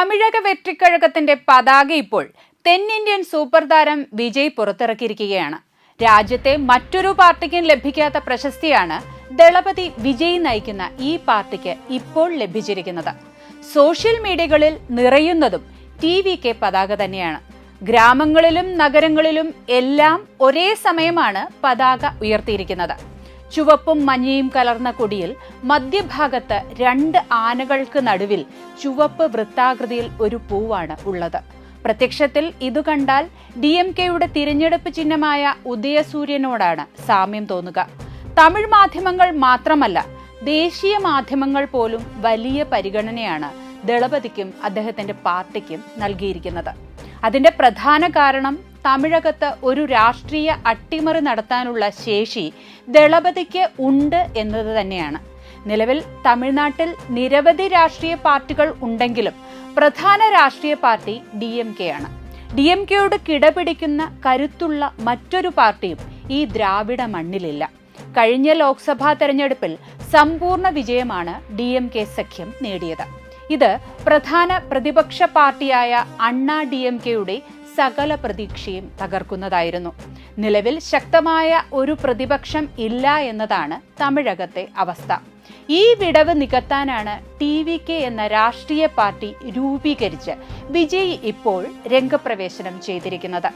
തമിഴക വെറ്റിക്കഴകത്തിന്റെ പതാക ഇപ്പോൾ തെന്നിന്ത്യൻ സൂപ്പർ താരം വിജയ് പുറത്തിറക്കിയിരിക്കുകയാണ്. രാജ്യത്തെ മറ്റൊരു പാർട്ടിക്കും ലഭിക്കാത്ത പ്രശസ്തിയാണ് ദളപതി വിജയ് നയിക്കുന്ന ഈ പാർട്ടിക്ക് ഇപ്പോൾ ലഭിച്ചിരിക്കുന്നത്. സോഷ്യൽ മീഡിയകളിൽ നിറയുന്നതും ടി വി കെ പതാക തന്നെയാണ്. ഗ്രാമങ്ങളിലും നഗരങ്ങളിലും എല്ലാം ഒരേ സമയമാണ് പതാക ഉയർത്തിയിരിക്കുന്നത്. ചുവപ്പും മഞ്ഞയും കലർന്ന കൊടിയിൽ മധ്യഭാഗത്ത് രണ്ട് ആനകൾക്ക് നടുവിൽ ചുവപ്പ് വൃത്താകൃതിയിൽ ഒരു പൂവാണ് ഉള്ളത്. പ്രത്യക്ഷത്തിൽ ഇതു കണ്ടാൽ ഡി എം കെയുടെ തിരഞ്ഞെടുപ്പ് ചിഹ്നമായ ഉദയസൂര്യനോടാണ് സാമ്യം തോന്നുക. തമിഴ് മാധ്യമങ്ങൾ മാത്രമല്ല ദേശീയ മാധ്യമങ്ങൾ പോലും വലിയ പരിഗണനയാണ് ദളപതിക്കും അദ്ദേഹത്തിന്റെ പാർട്ടിക്കും നൽകിയിരിക്കുന്നത്. അതിന്റെ പ്രധാന കാരണം തമിഴകത്ത് ഒരു രാഷ്ട്രീയ അട്ടിമറി നടത്താനുള്ള ശേഷി ദളപതിക്ക് ഉണ്ട് എന്നത് തന്നെയാണ്. നിലവിൽ തമിഴ്നാട്ടിൽ നിരവധി രാഷ്ട്രീയ പാർട്ടികൾ ഉണ്ടെങ്കിലും പ്രധാന രാഷ്ട്രീയ പാർട്ടി ഡി എം കെ ആണ്. ഡി എം കെയോട് കിടപിടിക്കുന്ന കരുത്തുള്ള മറ്റൊരു പാർട്ടിയും ഈ ദ്രാവിഡ മണ്ണിലില്ല. കഴിഞ്ഞ ലോക്സഭാ തെരഞ്ഞെടുപ്പിൽ സമ്പൂർണ വിജയമാണ് ഡി എം കെ സഖ്യം നേടിയത്. ഇത് പ്രധാന പ്രതിപക്ഷ പാർട്ടിയായ അണ്ണാ ഡി എം കെയുടെ സകല പ്രതീക്ഷയും തകർക്കുന്നതായിരുന്നു. നിലവിൽ ശക്തമായ ഒരു പ്രതിപക്ഷം ഇല്ല എന്നതാണ് തമിഴകത്തെ അവസ്ഥ. ഈ വിടവ് നികത്താനാണ് ടി വി കെ എന്ന രാഷ്ട്രീയ പാർട്ടി രൂപീകരിച്ച് വിജയ് ഇപ്പോൾ രംഗപ്രവേശനം ചെയ്തിരിക്കുന്നത്.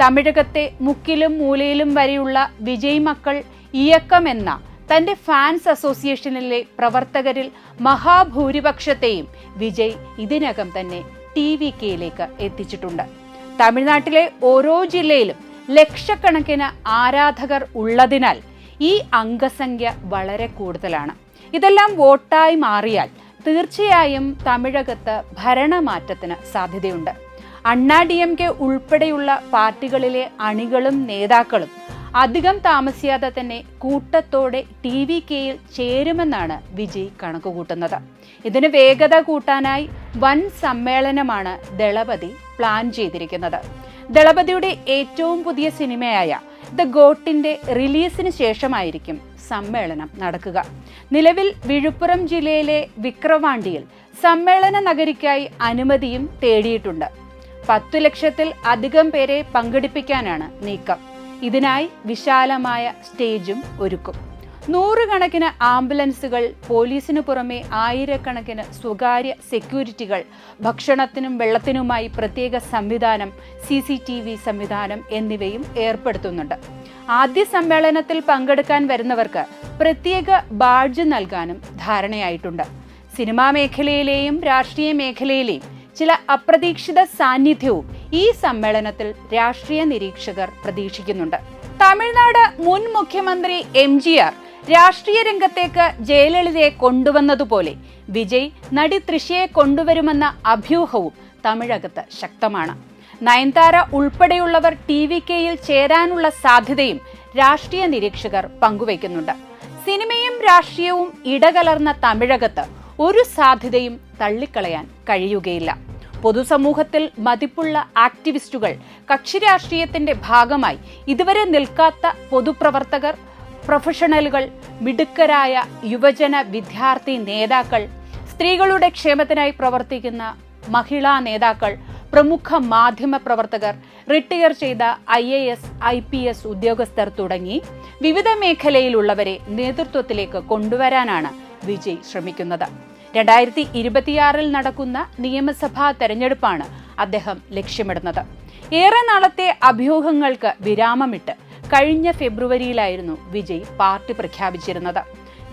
തമിഴകത്തെ മുക്കിലും മൂലയിലും വരെയുള്ള വിജയ് മക്കൾ ഇയക്കം എന്ന തന്റെ ഫാൻസ് അസോസിയേഷനിലെ പ്രവർത്തകരിൽ മഹാഭൂരിപക്ഷത്തെയും വിജയ് ഇതിനകം തന്നെ ടി വി കെയിലേക്ക് എത്തിച്ചിട്ടുണ്ട്. തമിഴ്നാട്ടിലെ ഓരോ ജില്ലയിലും ലക്ഷക്കണക്കിന് ആരാധകർ ഉള്ളതിനാൽ ഈ അംഗസംഖ്യ വളരെ കൂടുതലാണ്. ഇതെല്ലാം വോട്ടായി മാറിയാൽ തീർച്ചയായും തമിഴകത്ത് ഭരണമാറ്റത്തിന് സാധ്യതയുണ്ട്. അണ്ണാ ഡി എം കെ ഉൾപ്പെടെയുള്ള പാർട്ടികളിലെ അണികളും നേതാക്കളും അധികം താമസിയാതെ തന്നെ കൂട്ടത്തോടെ ടി വി കെയിൽ ചേരുമെന്നാണ് വിജയ് കണക്കുകൂട്ടുന്നത്. ഇതിന് വേഗത കൂട്ടാനായി വൻ സമ്മേളനമാണ് ദളപതി പ്ലാൻ ചെയ്തിരിക്കുന്നത്. ദളപതിയുടെ ഏറ്റവും പുതിയ സിനിമയായ ദ ഗോട്ടിന്റെ റിലീസിന് ശേഷമായിരിക്കും സമ്മേളനം നടക്കുക. നിലവിൽ വിഴുപ്പുറം ജില്ലയിലെ വിക്രവാണ്ടിയിൽ സമ്മേളന നഗരിക്കായി അനുമതിയും തേടിയിട്ടുണ്ട്. പത്തു ലക്ഷത്തിൽ അധികം പേരെ പങ്കെടുപ്പിക്കാനാണ് നീക്കം. ഇതിനായി വിശാലമായ സ്റ്റേജും ഒരുക്കും. നൂറുകണക്കിന് ആംബുലൻസുകൾ പോലീസിനു പുറമെ ആയിരക്കണക്കിന് സ്വകാര്യ സെക്യൂരിറ്റികൾ ഭക്ഷണത്തിനും വെള്ളത്തിനുമായി പ്രത്യേക സംവിധാനം സി സി ടി വി സംവിധാനം എന്നിവയും ഏർപ്പെടുത്തുന്നുണ്ട്. ആദ്യ സമ്മേളനത്തിൽ പങ്കെടുക്കാൻ വരുന്നവർക്ക് പ്രത്യേക ബാഡ്ജ് നൽകാനും ധാരണയായിട്ടുണ്ട്. സിനിമാ മേഖലയിലെയും രാഷ്ട്രീയ മേഖലയിലെയും ചില അപ്രതീക്ഷിത സാന്നിധ്യവും ഈ സമ്മേളനത്തിൽ രാഷ്ട്രീയ നിരീക്ഷകർ പ്രതീക്ഷിക്കുന്നുണ്ട്. തമിഴ്നാട് മുൻ മുഖ്യമന്ത്രി എം ജി ആർ രാഷ്ട്രീയ രംഗത്തേക്ക് ജയലളിതയെ കൊണ്ടുവന്നതുപോലെ വിജയ് നടി തൃശയെ കൊണ്ടുവരുമെന്ന അഭ്യൂഹവും തമിഴകത്ത് ശക്തമാണ്. നയൻതാര ഉൾപ്പെടെയുള്ളവർ ടി വി കെയിൽ ചേരാനുള്ള സാധ്യതയും രാഷ്ട്രീയ നിരീക്ഷകർ പങ്കുവയ്ക്കുന്നുണ്ട്. സിനിമയും രാഷ്ട്രീയവും ഇടകലർന്ന തമിഴകത്ത് ഒരു സാധ്യതയും തള്ളിക്കളയാൻ കഴിയുകയില്ല. പൊതുസമൂഹത്തിൽ മതിപ്പുള്ള ആക്ടിവിസ്റ്റുകൾ കക്ഷിരാഷ്ട്രീയത്തിന്റെ ഭാഗമായി ഇതുവരെ നിൽക്കാത്ത പൊതുപ്രവർത്തകർ പ്രൊഫഷണലുകൾ മിടുക്കരായ യുവജന വിദ്യാർത്ഥി നേതാക്കൾ സ്ത്രീകളുടെ ക്ഷേമത്തിനായി പ്രവർത്തിക്കുന്ന മഹിളാ നേതാക്കൾ പ്രമുഖ മാധ്യമ പ്രവർത്തകർ റിട്ടയർ ചെയ്ത I A S I P S ഉദ്യോഗസ്ഥർ തുടങ്ങി വിവിധ മേഖലയിലുള്ളവരെ നേതൃത്വത്തിലേക്ക് കൊണ്ടുവരാനാണ് വിജയ് ശ്രമിക്കുന്നത്. രണ്ടായിരത്തി ഇരുപത്തിയാറിൽ നടക്കുന്ന നിയമസഭാ തെരഞ്ഞെടുപ്പാണ് അദ്ദേഹം ലക്ഷ്യമിടുന്നത്. ഏറെ നാളത്തെ അഭ്യൂഹങ്ങൾക്ക് വിരാമമിട്ട് കഴിഞ്ഞ ഫെബ്രുവരിയിലായിരുന്നു വിജയ് പാർട്ടി പ്രഖ്യാപിച്ചിരുന്നത്.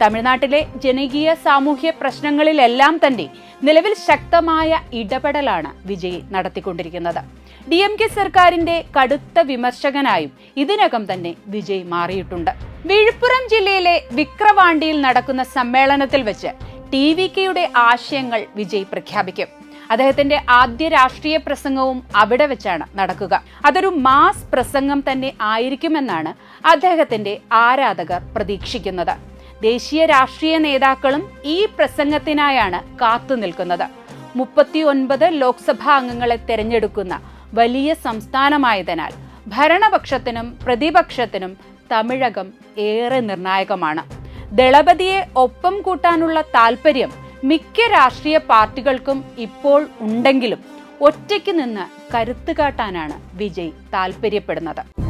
തമിഴ്നാട്ടിലെ ജനകീയ സാമൂഹ്യ പ്രശ്നങ്ങളിലെല്ലാം തന്നെ നിലവിൽ ശക്തമായ ഇടപെടലാണ് വിജയ് നടത്തിക്കൊണ്ടിരിക്കുന്നത്. ഡി എം കെ സർക്കാരിന്റെ കടുത്ത വിമർശകനായും ഇതിനകം തന്നെ വിജയ് മാറിയിട്ടുണ്ട്. വിഴുപ്പുറം ജില്ലയിലെ വിക്രവാണ്ടിയിൽ നടക്കുന്ന സമ്മേളനത്തിൽ വെച്ച് ടി വി കെയുടെ ആശയങ്ങൾ വിജയ് പ്രഖ്യാപിക്കും. അദ്ദേഹത്തിന്റെ ആദ്യ രാഷ്ട്രീയ പ്രസംഗവും അവിടെ വെച്ചാണ് നടക്കുക. അതൊരു മാസ് പ്രസംഗം തന്നെ ആയിരിക്കുമെന്നാണ് അദ്ദേഹത്തിന്റെ ആരാധകർ പ്രതീക്ഷിക്കുന്നത്. ദേശീയ രാഷ്ട്രീയ നേതാക്കളും ഈ പ്രസംഗത്തിനായാണ് കാത്തു നിൽക്കുന്നത്. മുപ്പത്തിയൊൻപത് ലോക്സഭാ അംഗങ്ങളെ തെരഞ്ഞെടുക്കുന്ന വലിയ സംസ്ഥാനമായതിനാൽ ഭരണപക്ഷത്തിനും പ്രതിപക്ഷത്തിനും തമിഴകം ഏറെ നിർണായകമാണ്. ദളപതിയെ ഒപ്പം കൂട്ടാനുള്ള താൽപര്യം മിക്ക രാഷ്ട്രീയ പാർട്ടികൾക്കും ഇപ്പോൾ ഉണ്ടെങ്കിലും ഒറ്റയ്ക്ക് നിന്ന് കരുത്ത് കാട്ടാനാണ് വിജയ് താൽപ്പര്യപ്പെടുന്നത്